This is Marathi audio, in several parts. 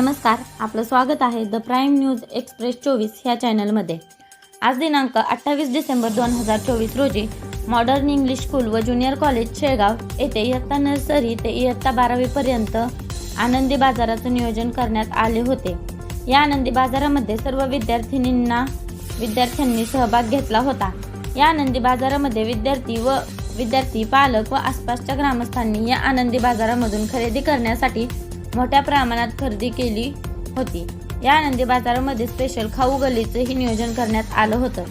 नमस्कार आपलं स्वागत आहे द प्राईम न्यूज एक्सप्रेस चोवीस ह्या चॅनलमध्ये. आज दिनांक अठ्ठावीस डिसेंबर दोन हजार चोवीस रोजी मॉडर्न इंग्लिश स्कूल व ज्युनियर कॉलेज शेळगाव येथे इयत्ता नर्सरी ते इयत्ता बारावीपर्यंत आनंदी बाजाराचं नियोजन करण्यात आले होते. या आनंदी बाजारामध्ये सर्व विद्यार्थिनींना विद्यार्थ्यांनी सहभाग घेतला होता. या आनंदी बाजारामध्ये विद्यार्थी व विद्यार्थी पालक व आसपासच्या ग्रामस्थांनी या आनंदी बाजारामधून खरेदी करण्यासाठी मोठ्या प्रमाणात खरेदी केली होती. या आनंदी बाजारामध्ये स्पेशल खाऊ गलीचंही नियोजन करण्यात आलं होतं.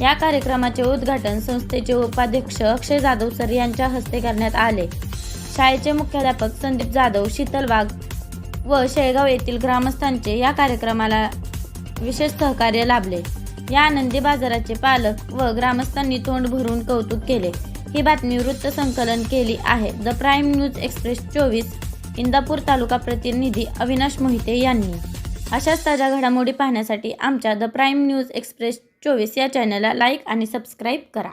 या कार्यक्रमाचे उद्घाटन संस्थेचे उपाध्यक्ष अक्षय जाधव सर यांच्या हस्ते करण्यात आले. शाळेचे मुख्याध्यापक संदीप जाधव शीतल वाघ व शेळगाव येथील ग्रामस्थांचे या कार्यक्रमाला विशेष सहकार्य लाभले. या आनंदी बाजाराचे पालक व ग्रामस्थांनी तोंड भरून कौतुक केले. ही बातमी वृत्त संकलन केली आहे. द प्राईम न्यूज एक्सप्रेस चोवीस इंदापूर तालुका प्रतिनिधी अविनाश मोहिते यांनी. अशाच ताज्या घडामोडी पाहण्यासाठी आमच्या द प्राईम न्यूज एक्सप्रेस चोवीस या चॅनलला लाईक आणि सबस्क्राईब करा.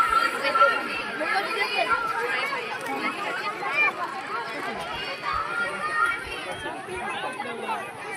Bye.